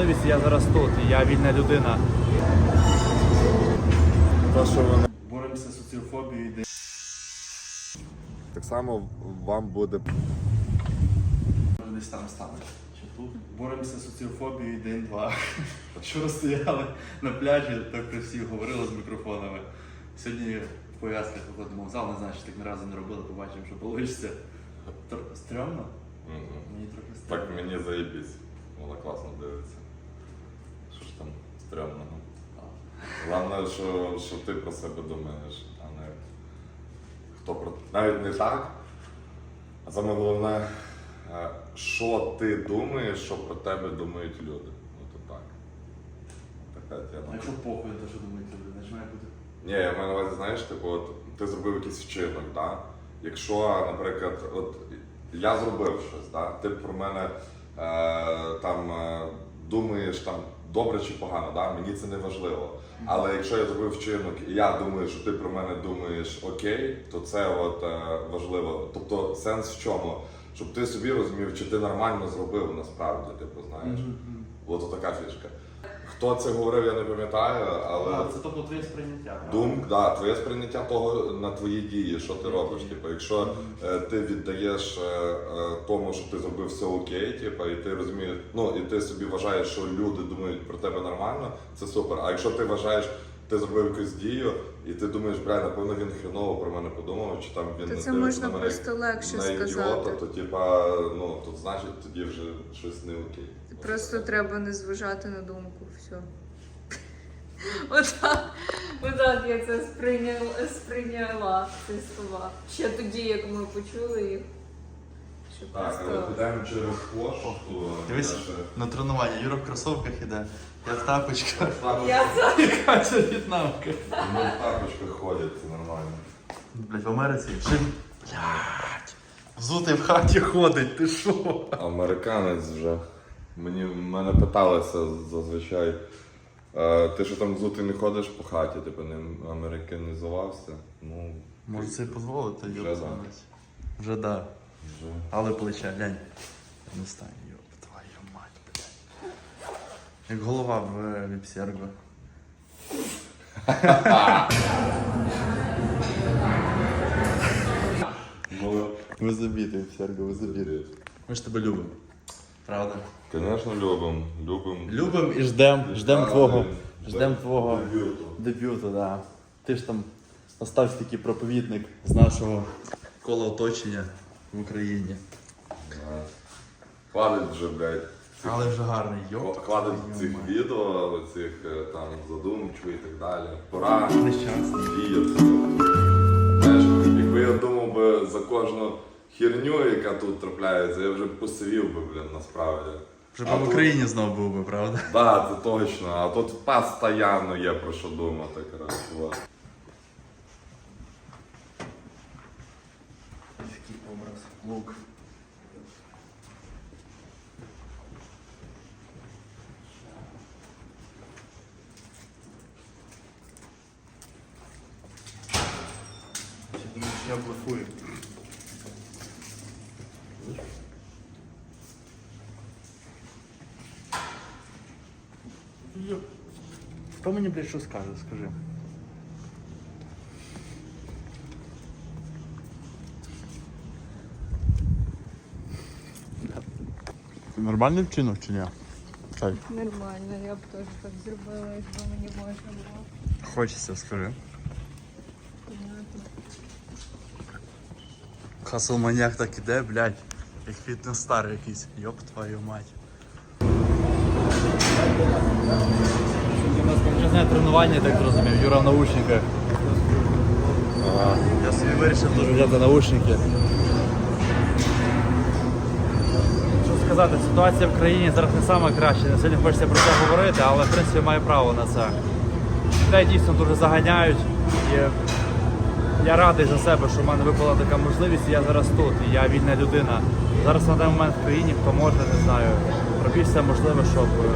можливість, я зараз тут, я вільна людина. То, що вони Боремося з соціофобією, де так само вам буде може десь там стане. Чи тут? Боремося з соціофобією день-два. Вчора стояли на пляжі, так при всіх говорили з мікрофонами. Сьогодні в пов'язках виходимо в зал, не знаю, що так ні разу не робили, побачимо, що вийде. Стрьомно? Мені трохи стрьомно. Так мені заєбісь. Вона класно дивиться. Стрьомного? Головне, що, що ти про себе думаєш, а не хто про навіть не так. А саме головне, е, що ти думаєш, що про тебе думають люди. Ну то так. Така А тема. якщо похуй, то що думають люди, значить має бути. Ні, я маю на увазі, знаєш, типу, от ти зробив якийсь вчинок, да? Якщо, наприклад, от я зробив щось, да? ти про мене е, там е, думаєш там добре чи погано, да? мені це не важливо. Але якщо я зробив вчинок і я думаю, що ти про мене думаєш окей, то це от е, важливо. Тобто сенс в чому? Щоб ти собі розумів, чи ти нормально зробив насправді, типу, знаєш. От така фішка. Хто це говорив, я не пам'ятаю, але. А, Це тобто твоє сприйняття. Думк, да, твоє сприйняття того на твої дії, що ти робиш. Типу, якщо е, ти віддаєш е, е, тому, що ти зробив все окей, типу, і ти розумієш, ну і ти собі вважаєш, що люди думають про тебе нормально, це супер. А якщо ти вважаєш, ти зробив якусь дію, і ти думаєш, бля, напевно, він хреново про мене подумав, чи там він То не це можна на мене просто легше на сказати. то типа, ну то значить тоді вже щось не окей. Просто треба не зважати на думку. Все. Отак, отак я це сприйняла, сприйняла ці слова. Ще тоді, як ми почули їх. Що Так, але просто підемо через площу. Дивись, на тренування. Юра в кросовках іде, я в тапочках. я це Катя в'єтнамка. Ну, в тапочках ходять, це нормально. Блять, в Америці. Чим? Блять. Взутий в хаті ходить, ти що? Американець вже. Мені мене питалися зазвичай. «Е, Ти що там взутий не ходиш по хаті, типу не американізувався? Ну, Може це дозволити, Вже да. Вже да. Але плече, глянь. Не стань, йоп, твою мать, блядь. Як голова в е, віпсерго. Ви забіти, віпсерго, ви забіти. Ми ж тебе любимо. Правда? звісно, любимо. Любимо. Любимо і ждем, ждем твого. Ждем твого Дебюту. дебюту, да. Ти ж там остався такий проповідник з нашого кола оточення в Україні. Да. Хвалить вже, блядь. цих- Але вже гарний, йоп. Хвалить цих відео, цих е, там задумчивих і так далі. Пора Нещасний. діяти. Знаєш, якби я думав би за кожну херню, яка тут трапляється, я вже посивів би, блін, насправді. Вже А б в тут- Україні знов був би, правда? Так, це точно. А тут постійно є про що думати, коротше. Я думаю, я блефую. Хто мені, блядь, що скаже, скажи. Нормальний вчинок чи ні? Чай. нормально, я б теж так зробила, якби мені можна було. Хочеться, скажи. Хасл маньяк так іде, блядь. Як фітнес-стар якийсь. Йоп твою мать. У нас конкретне тренування, я так зрозумів. Юра в наушниках. Я собі вирішив дуже взяти наушники. Сказати, ситуація в країні зараз не краща. Не сьогодні хочеться про це говорити, але в принципі маю право на це. Людей дійсно дуже заганяють. І я радий за себе, що в мене випала така можливість, і я зараз тут, і я вільна людина. Зараз на даний момент в країні, хто може, не знаю, робіть все можливе, щоб е,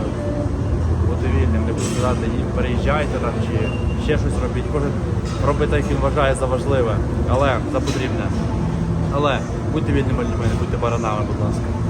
бути вільним, не буду сказати, переїжджайте там чи ще щось робіть. Кожен робить так, як він вважає за важливе, але за потрібне. Але будьте вільними людьми, не будьте баранами, будь ласка.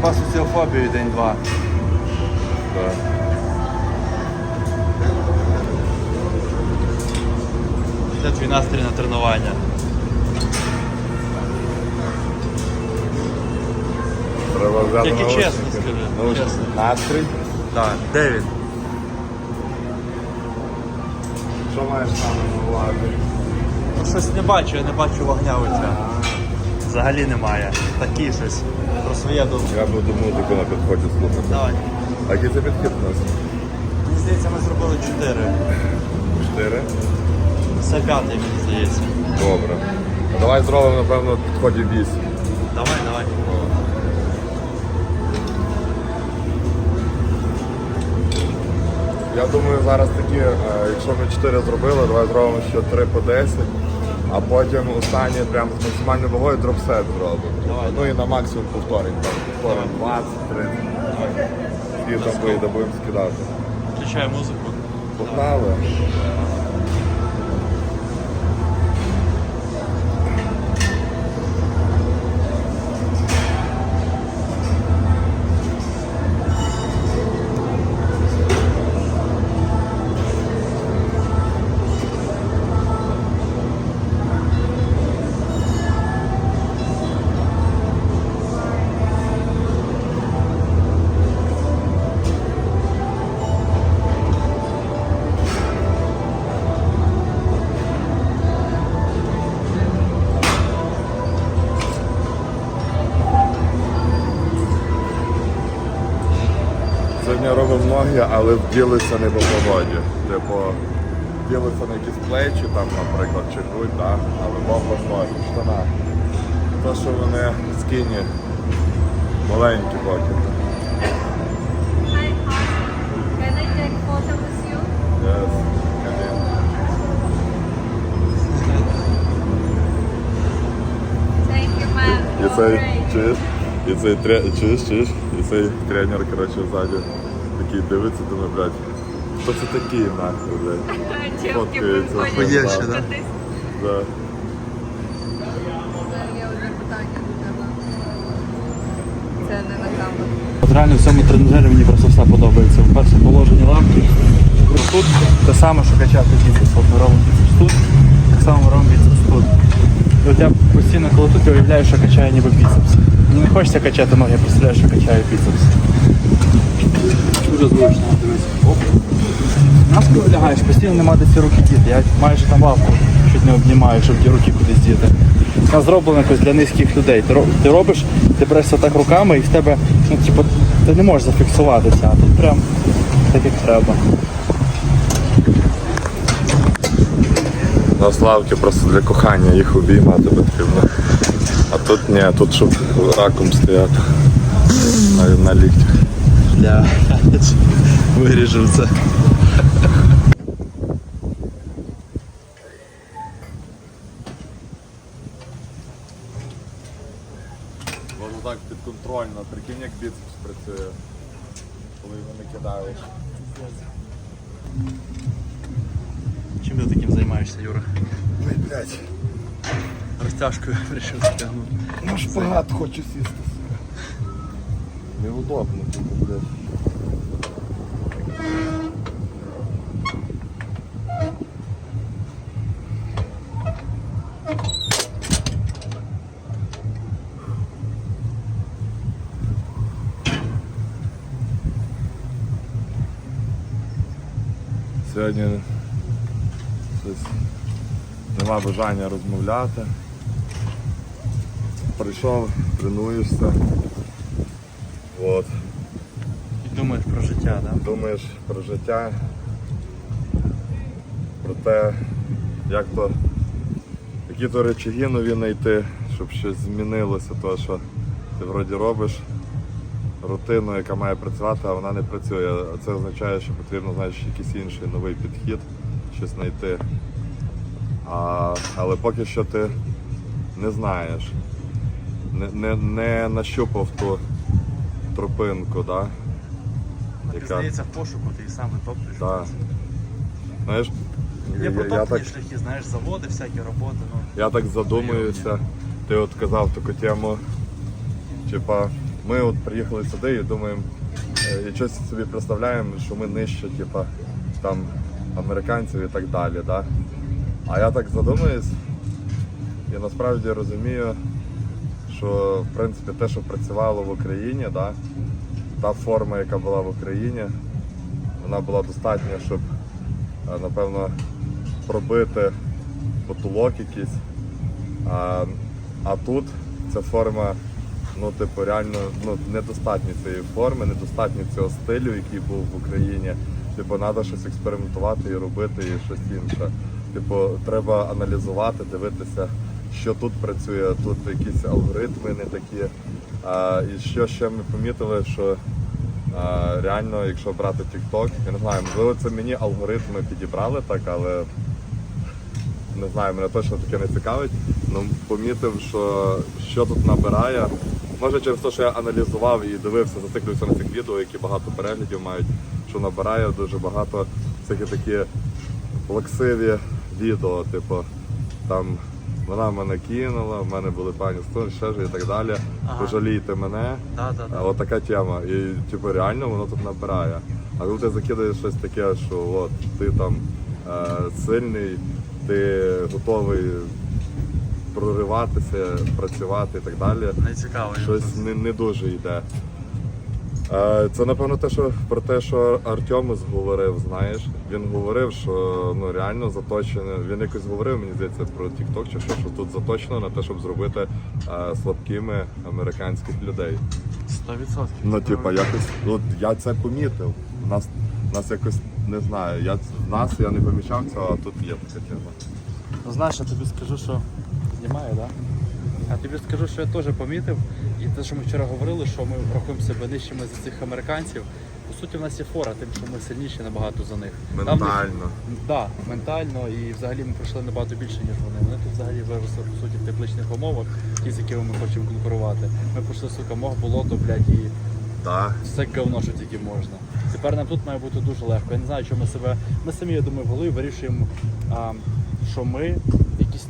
Боротьба з соціофобією день-два. Де твій настрій на тренування? Треба взяти Тільки чесно скажи, чесно. Настрій? Так. Де він? Що маєш там на увазі? Ну щось не бачу, я не бачу вогня у тебе. Взагалі немає. Такі щось. Про своє думаю. Я буду музику на підході слухати. Давай. А який це підхід у нас? Мені здається, ми зробили 4. Чотири? Це п'ятий, мені здається. Добре. А Давай зробимо, напевно, в підході вісім. Давай, давай. Я думаю, зараз такі, е, якщо ми 4 зробили, давай зробимо ще 3 по 10, а потім останнє прям з максимальною вагою дропсет зробимо. Ну і на максимум повторень. Там повторень 20, 30. І там вийде, будемо скидати. Включай музику. Погнали. Сьогодні робимо ноги, але вділися не по погоді. Типу, вділися на якісь плечі, там, наприклад, чи грудь, да? але бомба ноги, в штанах. То, що вони скині, маленькі поки. І цей, чуєш? І цей чуєш, чуєш? І цей тренер, коротше, ззаді такий дивиться, думає, блядь, хто це такий нахуй, блядь? Фоткається. Охуєвші, да? Да. Це не на камеру. От реально в цьому тренажері мені просто все подобається. Перше положення лапки. Тут те саме, що качати біцепс. От ми робимо біцепс тут, так само ми робимо біцепс тут. І от я постійно коли тут я уявляю, що качаю ніби біцепс. Мені не хочеться качати ноги, я представляю, що качаю біцепс. Дуже зручно, дивись. Оп. На спину лягаєш, постійно нема де ці руки діти. Я майже там лавку чуть не обнімаю, щоб ті руки кудись діти. Вона зроблена якось для низьких людей. Ти, ти робиш, ти берешся так руками і в тебе, ну, типу, ти не можеш зафіксуватися, а тут прям так як треба. На славки просто для кохання їх обіймати потрібно. А тут ні, тут щоб раком стояти на, на ліктях. Для виріжу це. Воно так підконтрольно, прикинь, як біцепс працює, коли його не кидаєш. Чим ти таким займаєшся, Юра? Ой, блядь, Розтяжкою вирішив стягнути. на шпагат хочу сісти. Неудобно тут, блядь. Сьогодні щось нема бажання розмовляти. Прийшов, тренуєшся. От. І думаєш про життя, так? Думаєш про життя, про те, як то, які то речаги нові знайти, щоб щось змінилося, то що ти вроді робиш рутину, яка має працювати, а вона не працює. А це означає, що потрібно знаєш, якийсь інший новий підхід, щось знайти. А, але поки що ти не знаєш, не, не, не нащупав ту тропинку, да? Ти здається, в пошуку ти і сам витоптуєш. Да. Знаєш, Є я, я, протоптані так, шляхи, знаєш, заводи, всякі роботи. Ну. я так задумуюся. Ти от казав таку тему, типа, ми от приїхали сюди і думаємо, е, і щось собі представляємо, що ми нижче, типа, там, американців і так далі. Да? А я так задумуюсь і насправді розумію, що в принципі те, що працювало в Україні, да, та форма, яка була в Україні, вона була достатня, щоб е, напевно пробити потолок якийсь. А, а тут ця форма, ну, типу, реально ну, недостатньо цієї форми, недостатньо цього стилю, який був в Україні. Типу, треба щось експериментувати і робити, і щось інше. Типу, треба аналізувати, дивитися, що тут працює, тут якісь алгоритми не такі. А, і що ще ми помітили, що а, реально, якщо брати TikTok, я не знаю, можливо, це мені алгоритми підібрали так, але не знаю, мене точно таке не цікавить. Ну, помітив, що що тут набирає. Може через те, що я аналізував і дивився, зациклився на цих відео, які багато переглядів мають, що набирає дуже багато всякі такі плаксиві відео, типу там вона мене кинула, в мене були пані стон, ще ж і так далі. Ага. Пожалійте мене. Да, да, А От така тема. І типу реально воно тут набирає. А коли ти закидаєш щось таке, що от ти там е, сильний, ти готовий прориватися, працювати і так далі. Не цікаво. Щось не, не дуже йде. Це напевно те, що про те, що Артемус говорив, знаєш. Він говорив, що ну реально заточено. Він якось говорив, мені здається, про TikTok чи що, що тут заточено на те, щоб зробити е, слабкими американських людей. 100%. Ну, типа, якось, от я це помітив. Нас, нас якось не знаю. Я нас я не помічав цього, а тут є така тема. Ну знаєш, я тобі скажу, що знімає, да? А тобі скажу, що я теж помітив, і те, що ми вчора говорили, що ми рахуємо себе нижчими за цих американців. По суті, в нас є фора, тим, що ми сильніші набагато за них. Там Ментально. Да, ментально і взагалі ми пройшли набагато більше, ніж вони. Вони тут взагалі виросли по суті в тепличних умовах, ті, з якими ми хочемо конкурувати. Ми пройшли, сука, мох, болото, блядь, і Так. все говно, що тільки можна. Тепер нам тут має бути дуже легко. Я не знаю, що ми себе. Ми самі, я думаю, в голові вирішуємо, а, що ми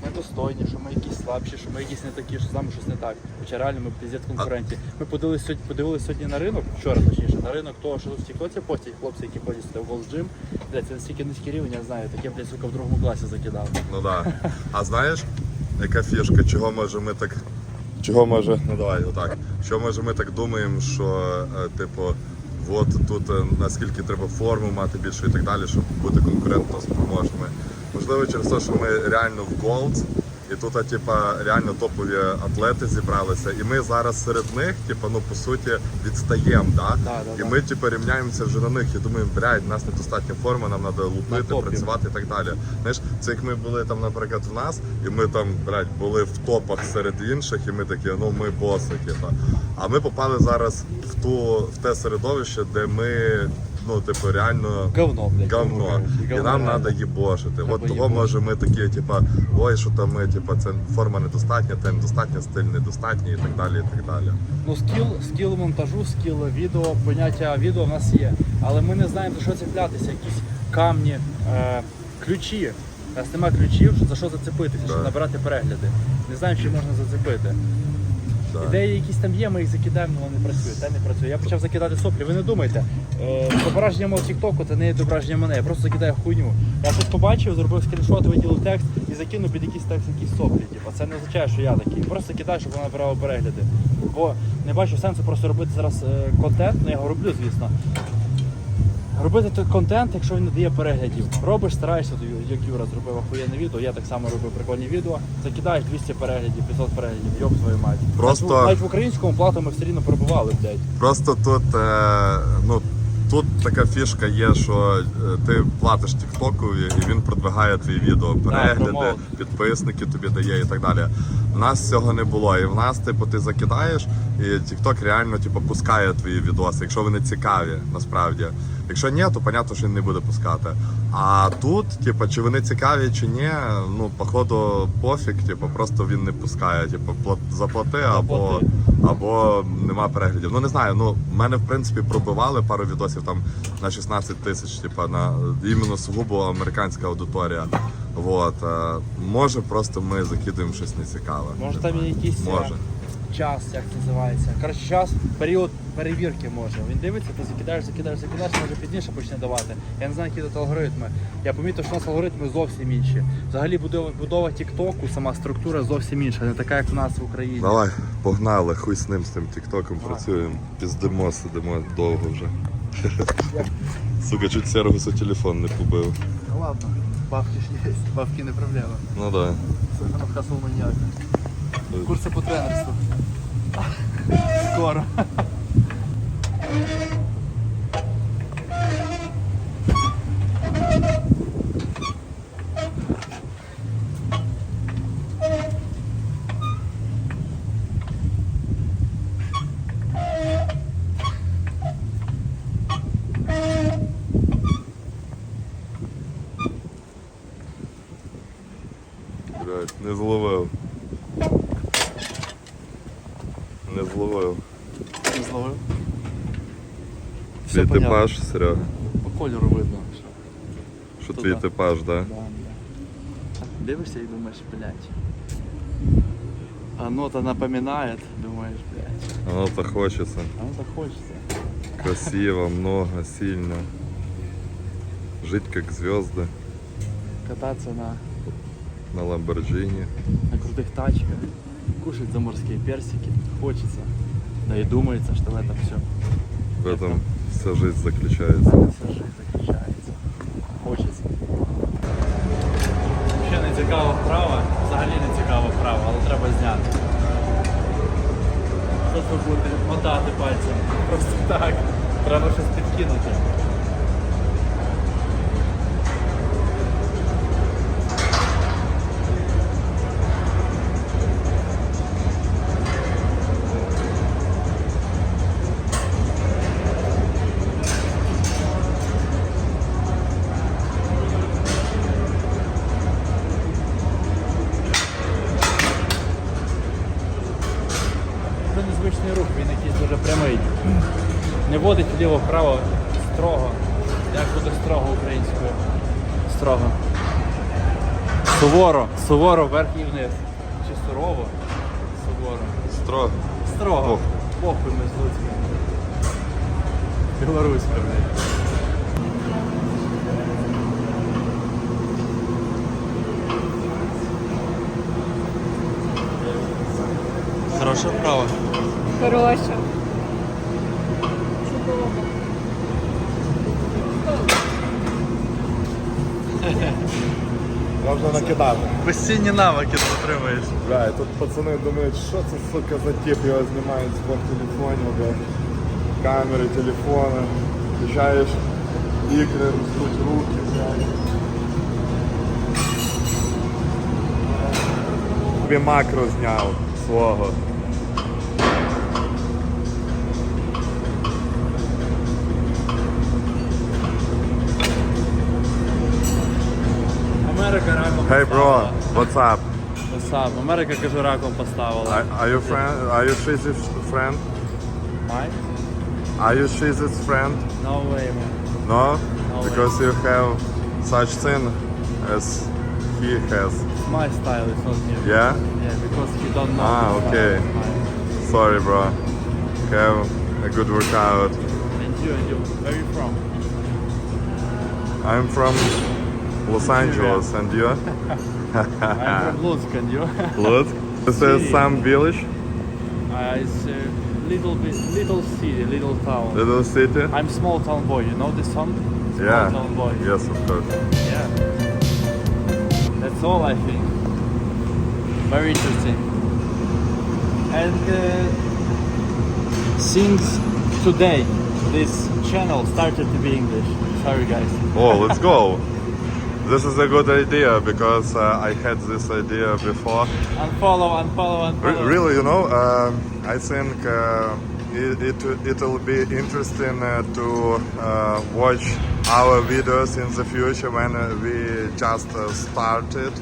недостойні, що ми якісь слабші, що ми якісь не такі, що з нами щось не так. Хоча реально ми піздець конкуренті. Ми подивилися сьогодні, подивилися сьогодні на ринок, вчора точніше, на ринок того, що тут в тіктоці постять хлопці, які ходять сюди в Gold's Gym. Блядь, це настільки низький рівень, я знаю, таке, блядь, сука, в другому класі закидав. Ну да. А знаєш, яка фішка, чого може ми так. Чого може, ну давай, отак. Чого може ми так думаємо, що е, типу, от тут е, наскільки треба форму мати більше і так далі, щоб бути конкурентно спроможними. Можливо, через те, що ми реально в Gold, і тут, типа, реально топові атлети зібралися. І ми зараз серед них, типа, ну по суті, відстаємо, да? Да, да, і да. ми типа рівняємося вже на них і думаємо, блядь, нас недостатня форма, нам треба лупити, топі. працювати і так далі. Знаєш, це як ми були там, наприклад, в нас, і ми там, блядь, були в топах серед інших, і ми такі, ну ми боси, типа. А ми попали зараз в ту в те середовище, де ми, ну, типу, реально Говно, блядь. говно. І кажучи. нам реально. треба їбошити. Треба От того їбошити. може ми такі, типа, ой, що там ми, типа, це форма недостатня, те недостатня, стиль недостатній і так далі. і так далі. Ну, скіл, скіл монтажу, скіл відео, поняття відео в нас є. Але ми не знаємо за що цеплятися. Якісь камні, е, ключі. У нас немає ключів, за що зацепитися, щоб Да. набирати перегляди. Не знаємо, чи можна зацепити. Ідеї якісь там є, ми їх закидаємо, але не працює. та не працює. Я почав закидати соплі, ви не думайте. Е, зображення мого Тіктоку це не зображення мене, я просто закидаю хуйню. Я щось побачив, зробив скріншот, виділив текст і закинув під якийсь текст якісь соплі. А Це не означає, що я такий. Просто кидаю, щоб вона набирала перегляди. Бо не бачу сенсу просто робити зараз е, контент, ну я його роблю, звісно. Робити той контент, якщо він не дає переглядів. Робиш, стараєшся, як Юра зробив охуєнне відео, я так само робив прикольні відео. Закидаєш 200 переглядів, 500 переглядів, йоб твою мать. Просто- Навіть в- Навіть в українському плату ми все рівно пробували, блядь. Просто тут, е, ну, тут така фішка є, що е, ти платиш Тіктокові і він продвигає твої відео, перегляди, підписники тобі дає і так далі. У нас цього не було. І в нас, типу, ти закидаєш, і Тікток реально типу, пускає твої відоси, якщо вони цікаві, насправді. Якщо ні, то понятно, що він не буде пускати. А тут, типу, чи вони цікаві, чи ні, ну, походу, пофіг, типу, просто він не пускає. Типу, заплати або або нема переглядів. Ну не знаю. Ну мене в принципі пробивали пару відосів там на 16 тисяч, типа на іменно сугубо американська аудиторія. Вот. Може, просто ми закидуємо щось нецікаве. Може там є якісь е, Може. час, як це називається. Коротше, час, період перевірки може. Він дивиться, ти закидаєш, закидаєш, закидаєш, може пізніше почне давати. Я не знаю, які тут алгоритми. Я помітив, що у нас алгоритми зовсім інші. Взагалі будова, будова Тіктоку, сама структура зовсім інша, не така, як в нас в Україні. Давай, погнали, хуй з ним, з тим тіктоком працюємо. Піздимо, сидимо довго вже. Сука, чуть Сергусу телефон не побив. Ладно, бабки ж є, бабки не проблема. Ну да. Саханов хасл маньяк. Курси по тренерству. Скоро. Блять, не зловив. Не зловив. Не зловив. Твій понятно. типаж, Серега. По кольору видно. що- Що То твій да. типаж, да? Да, да. Дивишся і думаєш, блядь. Оно то напоминает, думаешь, блядь. Оно то хочеться. Оно-то хочется. Красиво, много, сильно. Жить как звезды Кататься на, на Ламборджини. на крутых тачках, кушать заморские персики. Хочется. Да и думается, что в этом все. В этом вся жизнь заключается. Вся жизнь заключается. Хочется. Ще не цікава вправа, взагалі не цікава вправа, але треба зняти. Що тут бути? Мотати пальцем. Просто так. Треба щось підкинути. Не водить вліво-вправо строго. Як буде строго українською? Строго. Суворо. Суворо вверх і вниз. Чи сурово? Суворо. Строго. Строго. Похуй. Похуй ми з Луцька. Білоруська, блядь. Хороша вправа. Хороша. Можна накидати. Постійні навики ти отримаєш. Бля, і тут пацани думають, що це сука за тип, його знімають з телефонів, бля. Камери, телефони. Включаєш ікри, ростуть руки, блядь. Тобі макро зняв свого. Hey bro, поставила. what's up? Васап. Америка, кажу, раком поставила. Are, are you friend? Are you Shizy's friend? Май? Are you Shizy's friend? No way, man. No? No Because you have such thing as he has. It's my style, it's not new. Yeah? Yeah, because you don't know. Ah, the okay. style of Sorry, bro. Have a good workout. mine. And you, and you, where are you from? I'm from Los Angeles, and you? I'm from Lutsk, and you? Look. This is some village, uh, it's a little bit, little city, little town. little city. I'm small town boy. You know this song? Small Yeah. town boy. Yes, of course. Yeah. That's all I think. Very interesting. And uh, since today, this channel started to be English. Sorry, guys. Oh, let's go. This is a good idea because uh, I had this idea before. Unfollow, unfollow, Re- unfollow. really, you know, um I think uh, it, it it'll be interesting uh, to uh, watch our videos in the future when uh, we just uh, started,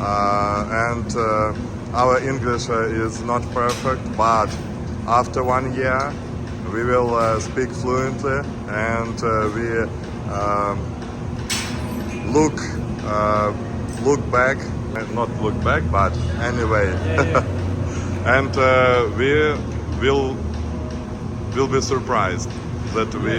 uh, and uh, our English uh, is not perfect, but after one year we will uh, speak fluently and uh, we um, look uh, look back, not look back, but anyway. Yeah, yeah. and uh, we will will be surprised that we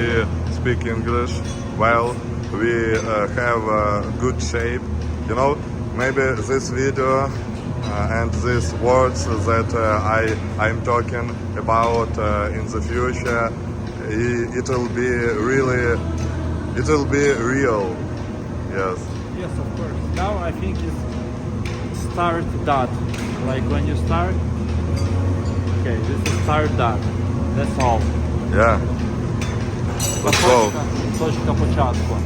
speak English well. We uh, have a good shape. You know, maybe this video uh, and these words that uh, I I'm talking about uh, in the future, it will be really, it will be real. Yes. Yes, of course. Now I think it's start dot. Like when you start. Okay, this is start dot. That's all. Yeah. Let's go. Точка, точка початку.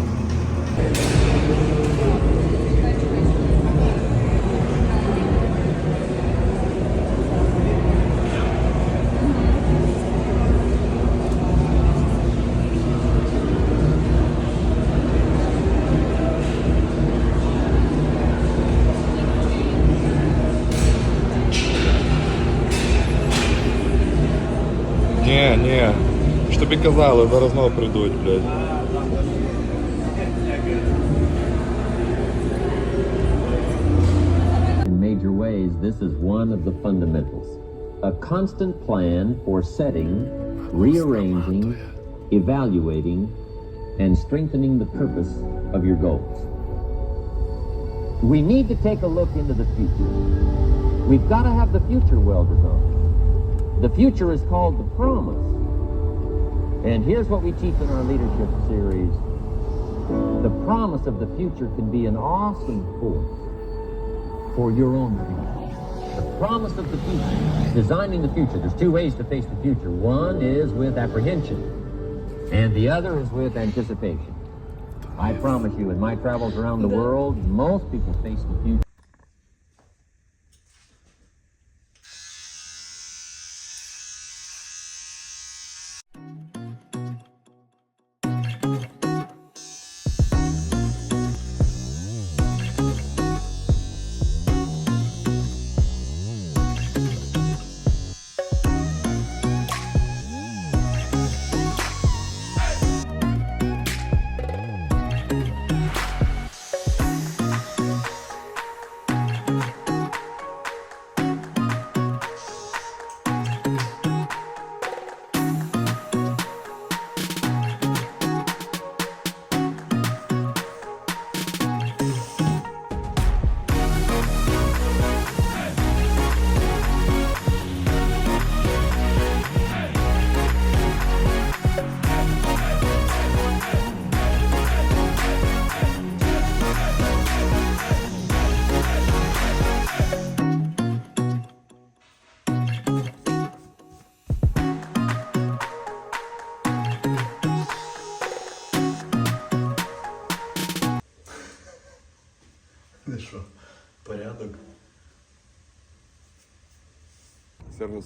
Ні, ні. Що тобі казали, зараз знову прийдуть, блядь. In major ways, this is one of the fundamentals. A constant plan for setting, rearranging, evaluating, and strengthening the purpose of your goals. We need to take a look into the future. We've got to have the future well designed. The future is called the promise. And here's what we teach in our leadership series. The promise of the future can be an awesome force for your own future. The promise of the future, designing the future. There's two ways to face the future. One is with apprehension, and the other is with anticipation. I promise you, in my travels around the world, most people face the future.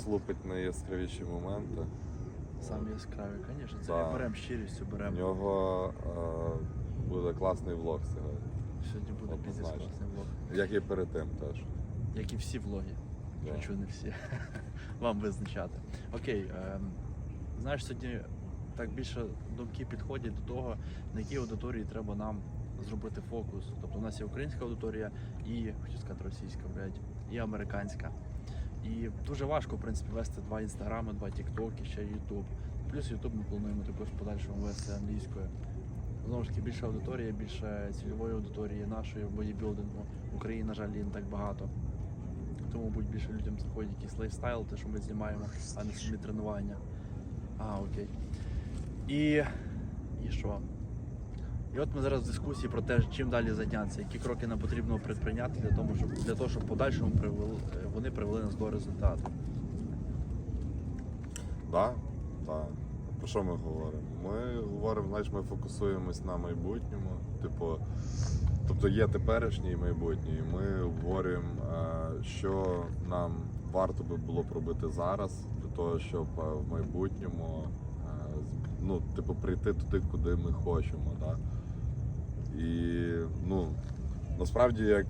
Сергус лупить найяскравіші моменти. Сам яскравий, звісно, це Да. беремо щирістю, У беремо. нього е, буде класний влог сьогодні. Сьогодні буде піздець класний влог. Як і перед тим теж. Як і всі влоги. Да. Хочу не всі. Вам визначати. Окей, ем, знаєш, сьогодні так більше думки підходять до того, на якій аудиторії треба нам зробити фокус. Тобто у нас є українська аудиторія і, хочу сказати, російська, блядь, і американська. І дуже важко, в принципі, вести два інстаграми, два тіктоки, ще Ютуб. Плюс Ютуб ми плануємо також в подальшому вести англійською. Знову ж таки, більша аудиторія, більше цільової аудиторії нашої в бодібілдингу. В Україні, на жаль, її не так багато. Тому, мабуть, більше людям заходить якийсь лайфстайл, те, що ми знімаємо, а не самі тренування. А, окей. І. І що? І от ми зараз в дискусії про те, чим далі зайнятися, які кроки нам потрібно предприйняти для того, щоб для того, щоб подальшому привели, вони привели нас до результату. Да? Так. Про що ми говоримо? Ми говоримо, знаєш, ми фокусуємось на майбутньому. Типу, тобто є теперішнє і майбутнє. І ми обговорюємо, е, що нам варто би було б робити зараз для того, щоб е, в майбутньому е, ну, типу, прийти туди, куди ми хочемо. Да? І ну, насправді як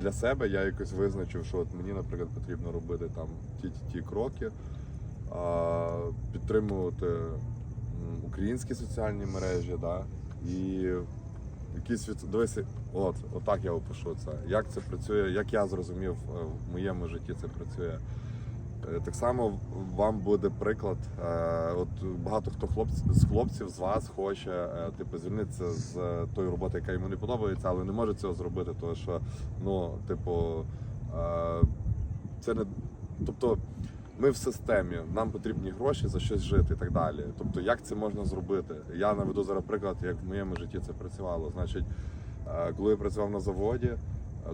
для себе я якось визначив, що от мені, наприклад, потрібно робити там ті ті, ті кроки а, підтримувати українські соціальні мережі, да? і якісь від... дивися, от, отак я опишу це. Як це працює, як я зрозумів е, в моєму житті це працює. Е, Так само вам буде приклад. е, От багато хто хлопців з хлопців з вас хоче е, типу звільнитися з тої роботи, яка йому не подобається, але не може цього зробити, тому що ну, типу, це не тобто. Ми в системі, нам потрібні гроші за щось жити і так далі. Тобто, як це можна зробити? Я наведу зараз приклад, як в моєму житті це працювало. Значить, коли я працював на заводі,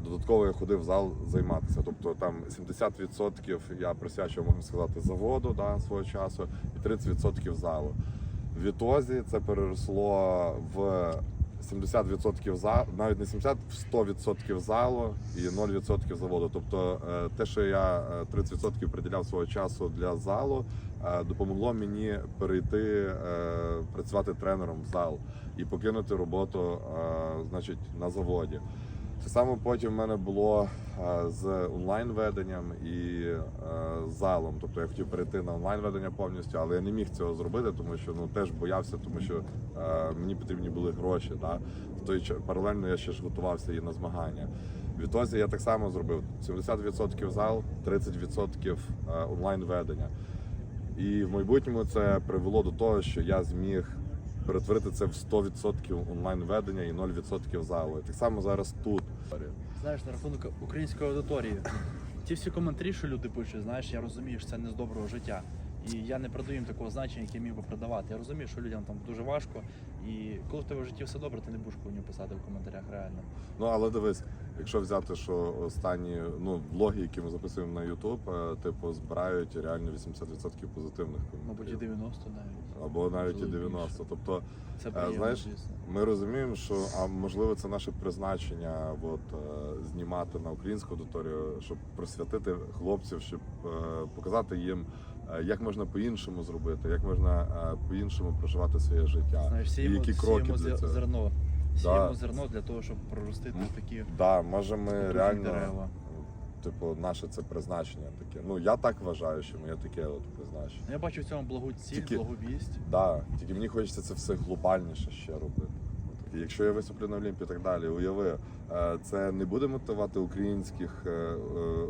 додатково я ходив в зал займатися. Тобто там 70% я присвячував, можна сказати, заводу да, свого часу, і 30% залу. В відтозі це переросло в 70% за навіть не 70, в 100% залу і 0% заводу. Тобто е, те, що я е, 30% приділяв свого часу для залу, е, допомогло мені перейти е, працювати тренером в зал і покинути роботу, е, значить, на заводі. Так само потім в мене було з онлайн-веденням і залом. Тобто я хотів перейти на онлайн-ведення повністю, але я не міг цього зробити, тому що ну теж боявся, тому що мені потрібні були гроші. Да? В той паралельно я ще ж готувався і на змагання. Відтоді я так само зробив 70% зал, 30% е, онлайн-ведення. І в майбутньому це привело до того, що я зміг перетворити це в 100% онлайн-ведення і 0% залу. Так само зараз тут. Знаєш, на рахунок української аудиторії. Ті всі коментарі, що люди пишуть, знаєш, я розумію, що це не з доброго життя. І я не продаю їм такого значення, яке міг би продавати. Я розумію, що людям там дуже важко. І коли в тебе в житті все добре, ти не будеш хуйню писати в коментарях реально. Ну але дивись, якщо взяти, що останні ну влоги, які ми записуємо на YouTube, е, типу збирають реально 80% позитивних Мабуть, і 90 навіть. або навіть і можливо, 90. Тобто Це Е, приємно, знаєш, звісно. Ми розуміємо, що а можливо це наше призначення, от е, знімати на українську аудиторію, щоб просвятити хлопців, щоб показати їм, як можна по-іншому зробити, як можна е, по-іншому проживати своє життя, Знаєш, і сіємо, які кроки для цього. зерно. Да. Сіємо зерно для того, щоб проростити М. такі Да, може ми реально, дерева. типу, наше це призначення таке. Ну я так вважаю, що моє таке от призначення. Я бачу в цьому благу ціль, Тільки- благу вість. Да, тільки мені хочеться це все глобальніше ще робити. І якщо я виступлю на Олімпі і так далі, уяви, е, це не буде мотивувати українських е, е,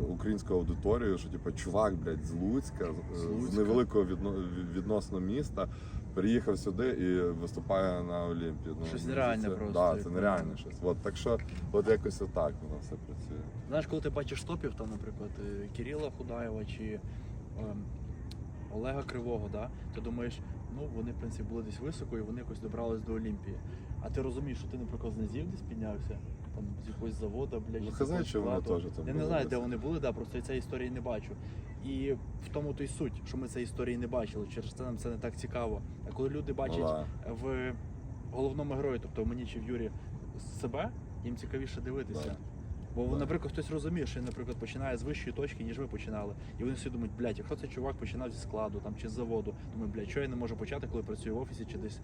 українську аудиторію, що типу, чувак, блядь, з Луцька, з- З з невеликого відно, відносно міста, приїхав сюди і виступає на Олімпі. Ну, Щось нереальне здається, просто, Да, це нереальне щось. От так що, от якось отак воно все працює. Знаєш, коли ти бачиш топів, там, наприклад, Кирила Худаєва чи ем, Олега Кривого, да, ти думаєш, ну вони в принципі були десь високо і вони якось добрались до Олімпії. А ти розумієш, що ти, наприклад, з десь піднявся, там з якогось заводу, блядь, Ну, чи з хазяй, якогось чи вони складу. теж там Я не були знаю, де вони були, да, просто я цієї історії не бачу. І в тому то й суть, що ми цієї історії не бачили. Через це нам це не так цікаво. А коли люди бачать Ну, в головному герої, тобто в мені чи в Юрі, себе, їм цікавіше дивитися. Да. Бо, Да. наприклад, хтось розуміє, що він, наприклад, починає з вищої точки, ніж ви починали. І вони всі думають, блядь, якщо цей чувак починав зі складу там, чи з заводу, думаю, блядь, що я не можу почати, коли працюю в офісі чи десь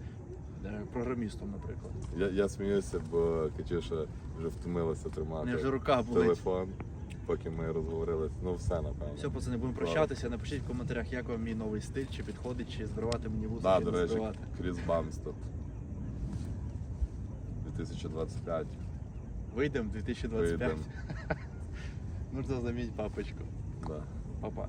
програмістом, наприклад. Я, я сміюся, бо Катюша вже втомилася тримати вже рука болить. телефон, поки ми розговорилися. Ну все, напевно. Все, пацани, будемо прощатися. Напишіть в коментарях, як вам мій новий стиль, чи підходить, чи збривати мені вуса, Да, чи до речі. Кріс Бамстед. 2025. Вийдемо 2025. Вийдемо. Нужно замінити папочку. Да. Папа.